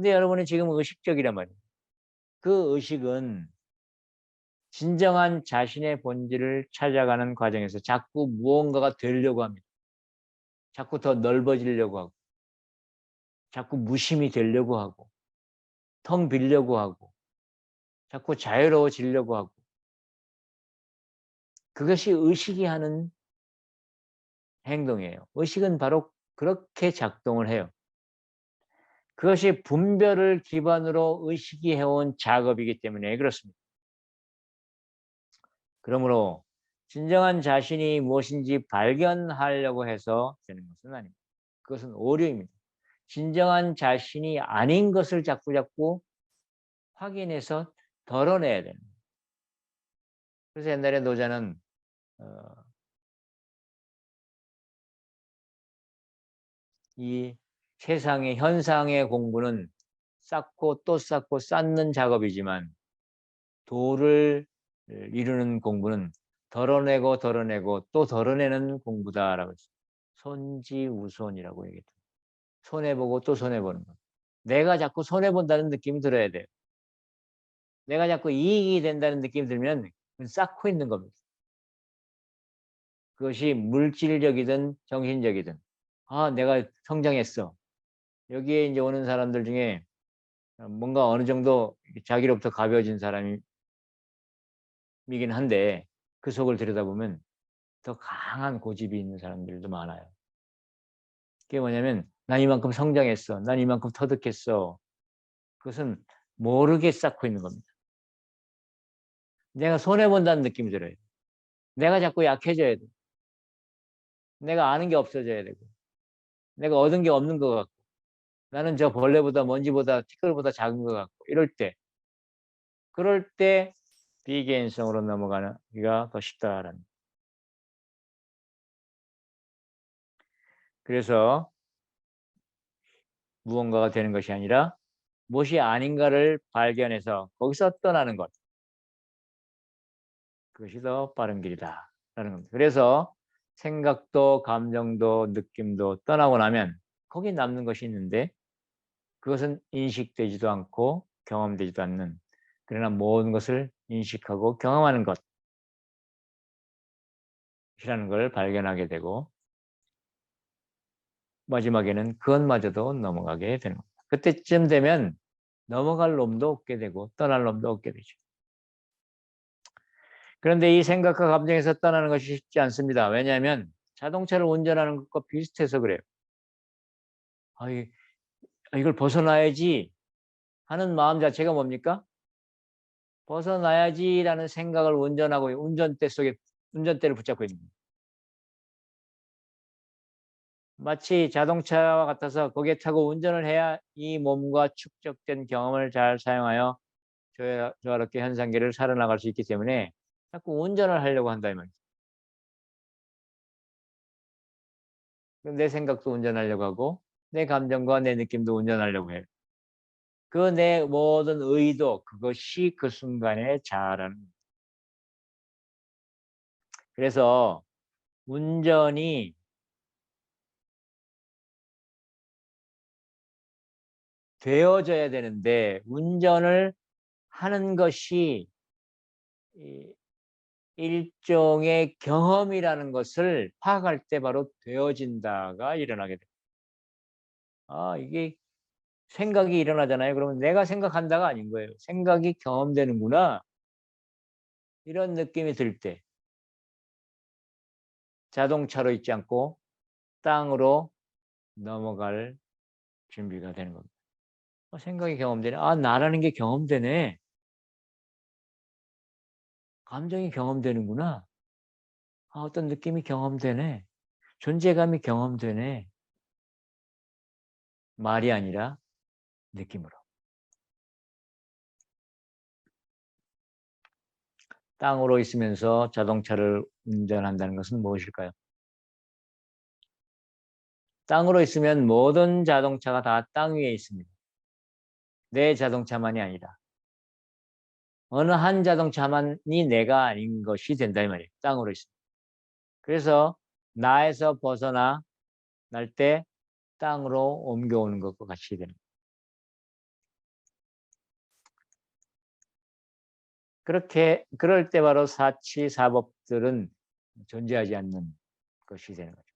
근데 여러분이 지금 의식적이란 말이에요. 그 의식은 진정한 자신의 본질을 찾아가는 과정에서 자꾸 무언가가 되려고 합니다. 자꾸 더 넓어지려고 하고, 자꾸 무심이 되려고 하고, 텅 빌려고 하고, 자꾸 자유로워지려고 하고, 그것이 의식이 하는 행동이에요. 의식은 바로 그렇게 작동을 해요. 그것이 분별을 기반으로 의식이 해온 작업이기 때문에 그렇습니다. 그러므로 진정한 자신이 무엇인지 발견하려고 해서 되는 것은 아닙니다. 그것은 오류입니다. 진정한 자신이 아닌 것을 자꾸 자꾸 확인해서 덜어내야 됩니다. 그래서 옛날에 노자는 어, 이 세상의 현상의 공부는 쌓고 또 쌓고 쌓는 작업이지만 도를 이루는 공부는 덜어내고 덜어내고 또 덜어내는 공부다라고 했어요. 손지우손이라고 얘기했죠. 손해보고 또 손해보는 것. 내가 자꾸 손해본다는 느낌이 들어야 돼요. 내가 자꾸 이익이 된다는 느낌이 들면 쌓고 있는 겁니다. 그것이 물질적이든 정신적이든 아 내가 성장했어. 여기에 이제 오는 사람들 중에 뭔가 어느 정도 자기로부터 가벼워진 사람이긴 한데 그 속을 들여다보면 더 강한 고집이 있는 사람들도 많아요. 그게 뭐냐면 난 이만큼 성장했어. 난 이만큼 터득했어. 그것은 모르게 쌓고 있는 겁니다. 내가 손해본다는 느낌이 들어요. 내가 자꾸 약해져야 돼. 내가 아는 게 없어져야 되고. 내가 얻은 게 없는 것 같고. 나는 저 벌레보다 먼지보다 티끌보다 작은 것 같고. 이럴 때. 그럴 때 비개인성으로 넘어가기가 더 쉽다라는. 그래서 무언가가 되는 것이 아니라 무엇이 아닌가를 발견해서 거기서 떠나는 것. 그것이 더 빠른 길이다. 라는 겁니다. 그래서 생각도 감정도 느낌도 떠나고 나면 거기 남는 것이 있는데 그것은 인식되지도 않고 경험되지도 않는 그러나 모든 것을 인식하고 경험하는 것이라는 걸 발견하게 되고 마지막에는 그것마저도 넘어가게 되는 겁니다. 그때쯤 되면 넘어갈 놈도 없게 되고 떠날 놈도 없게 되죠. 그런데 이 생각과 감정에서 떠나는 것이 쉽지 않습니다. 왜냐하면 자동차를 운전하는 것과 비슷해서 그래요. 아, 이 걸 벗어나야지 하는 마음 자체가 뭡니까? 벗어나야지라는 생각을 운전하고 운전대 속에 운전대를 붙잡고 있는 겁니다. 마치 자동차와 같아서 거기에 타고 운전을 해야 이 몸과 축적된 경험을 잘 사용하여 조화롭게 현상계를 살아나갈 수 있기 때문에 자꾸 운전을 하려고 한다 이 말이죠. 내 생각도 운전하려고 하고 내 감정과 내 느낌도 운전하려고 해요. 그 내 모든 의도 그것이 그 순간에 자라는 그래서 운전이 되어져야 되는데 운전을 하는 것이 일종의 경험이라는 것을 파악할 때 바로 되어진다가 일어나게 됩니다. 아, 이게 생각이 일어나잖아요. 그러면 내가 생각한다가 아닌 거예요. 생각이 경험되는구나. 이런 느낌이 들 때 자동차로 있지 않고 땅으로 넘어갈 준비가 되는 겁니다. 어, 생각이 경험되네. 아, 나라는 게 경험되네. 감정이 경험되는구나. 아, 어떤 느낌이 경험되네. 존재감이 경험되네. 말이 아니라 느낌으로. 땅으로 있으면서 자동차를 운전한다는 것은 무엇일까요? 땅으로 있으면 모든 자동차가 다 땅 위에 있습니다. 내 자동차만이 아니라 어느 한 자동차만이 내가 아닌 것이 된다 이 말이에요. 땅으로 있습니다. 그래서 나에서 벗어나 날 때 땅으로 옮겨오는 것과 같이 되는 그렇게 그럴 때 바로 사치 사법들은 존재하지 않는 것이 되는 거죠.